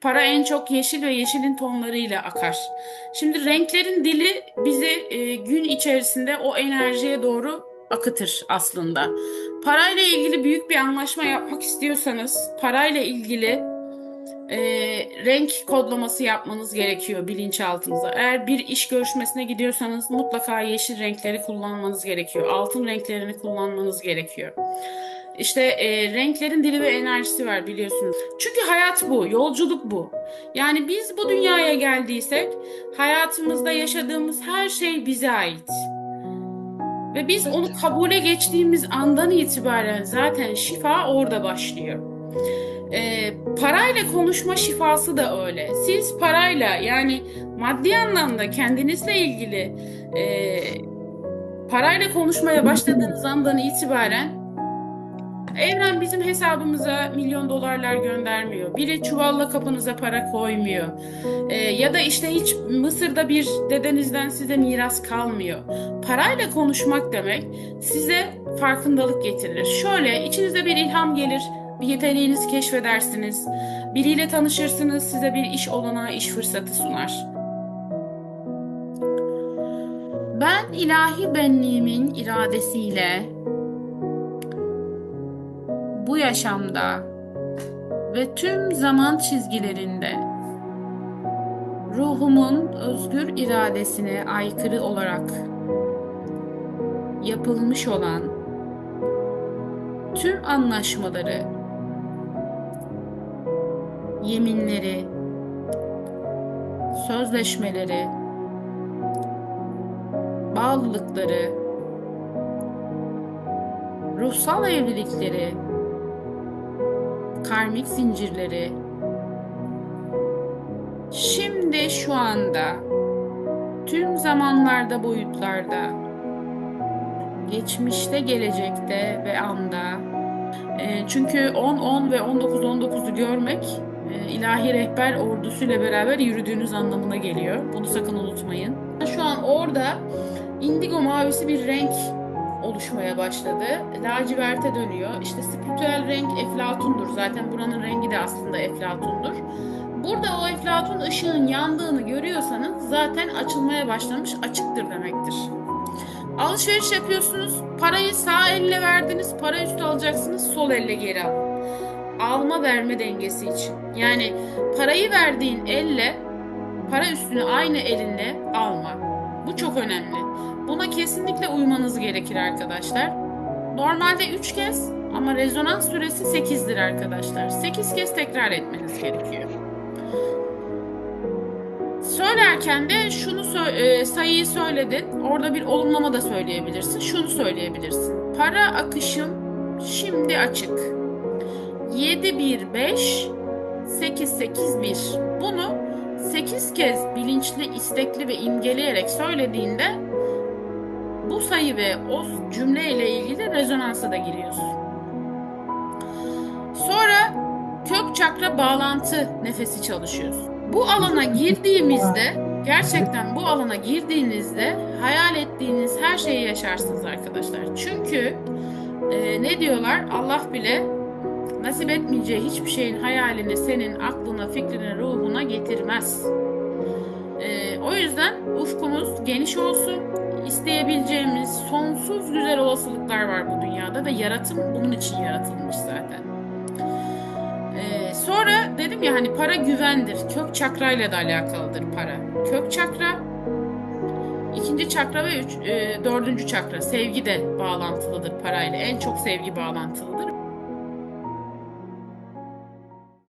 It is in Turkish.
Para en çok yeşil ve yeşilin tonlarıyla akar. Şimdi renklerin dili bizi e, gün içerisinde o enerjiye doğru akıtır aslında. Parayla ilgili büyük bir anlaşma yapmak istiyorsanız parayla ilgili e, renk kodlaması yapmanız gerekiyor bilinçaltınıza. Eğer bir iş görüşmesine gidiyorsanız mutlaka yeşil renkleri kullanmanız gerekiyor. Altın renklerini kullanmanız gerekiyor. İşte e, renklerin dili ve enerjisi var biliyorsunuz. Çünkü hayat bu, yolculuk bu. Yani biz bu dünyaya geldiysek hayatımızda yaşadığımız her şey bize ait. Ve biz onu kabule geçtiğimiz andan itibaren zaten şifa orada başlıyor. E, parayla konuşma şifası da öyle. Siz parayla yani maddi anlamda kendinizle ilgili e, parayla konuşmaya başladığınız andan itibaren Evren bizim hesabımıza milyon dolarlar göndermiyor. Biri çuvalla kapınıza para koymuyor. Ee, ya da işte hiç Mısır'da bir dedenizden size miras kalmıyor. Parayla konuşmak demek size farkındalık getirir. Şöyle içinize bir ilham gelir, bir yeteneğinizi keşfedersiniz. Biriyle tanışırsınız, size bir iş olanağı, iş fırsatı sunar. Ben ilahi benliğimin iradesiyle bu yaşamda ve tüm zaman çizgilerinde ruhumun özgür iradesine aykırı olarak yapılmış olan tüm anlaşmaları, yeminleri, sözleşmeleri, bağlılıkları, ruhsal evlilikleri, karmik zincirleri şimdi şu anda tüm zamanlarda boyutlarda geçmişte gelecekte ve anda e, çünkü 10 10 ve 19 19'u görmek e, ilahi rehber ordusuyla beraber yürüdüğünüz anlamına geliyor. Bunu sakın unutmayın. Şu an orada indigo mavisi bir renk oluşmaya başladı. Laciverte dönüyor. İşte spiritüel renk eflatundur. Zaten buranın rengi de aslında eflatundur. Burada o eflatun ışığın yandığını görüyorsanız zaten açılmaya başlamış açıktır demektir. Alışveriş yapıyorsunuz. Parayı sağ elle verdiniz. Para üstü alacaksınız. Sol elle geri alın. Alma verme dengesi için. Yani parayı verdiğin elle para üstünü aynı elinle alma. Bu çok önemli. Buna kesinlikle uymanız gerekir arkadaşlar. Normalde 3 kez ama rezonans süresi 8'dir arkadaşlar. 8 kez tekrar etmeniz gerekiyor. Söylerken de şunu e, sayıyı söyledin. Orada bir olumlama da söyleyebilirsin. Şunu söyleyebilirsin. Para akışım şimdi açık. 715 881. Bunu 8 kez bilinçli, istekli ve imgeleyerek söylediğinde bu sayı ve o cümle ile ilgili rezonansa da giriyorsun. Sonra kök çakra bağlantı nefesi çalışıyorsun. Bu alana girdiğimizde gerçekten bu alana girdiğinizde hayal ettiğiniz her şeyi yaşarsınız arkadaşlar. Çünkü e, ne diyorlar? Allah bile nasip etmeyeceği hiçbir şeyin hayalini senin aklına, fikrine, ruhuna getirmez. E, o yüzden ufkumuz geniş olsun. İsteyebileceğimiz sonsuz güzel olasılıklar var bu dünyada ve yaratım bunun için yaratılmış zaten. Ee, sonra dedim ya hani para güvendir. Kök çakrayla da alakalıdır para. Kök çakra, ikinci çakra ve üç, e, dördüncü çakra sevgi de bağlantılıdır parayla. En çok sevgi bağlantılıdır.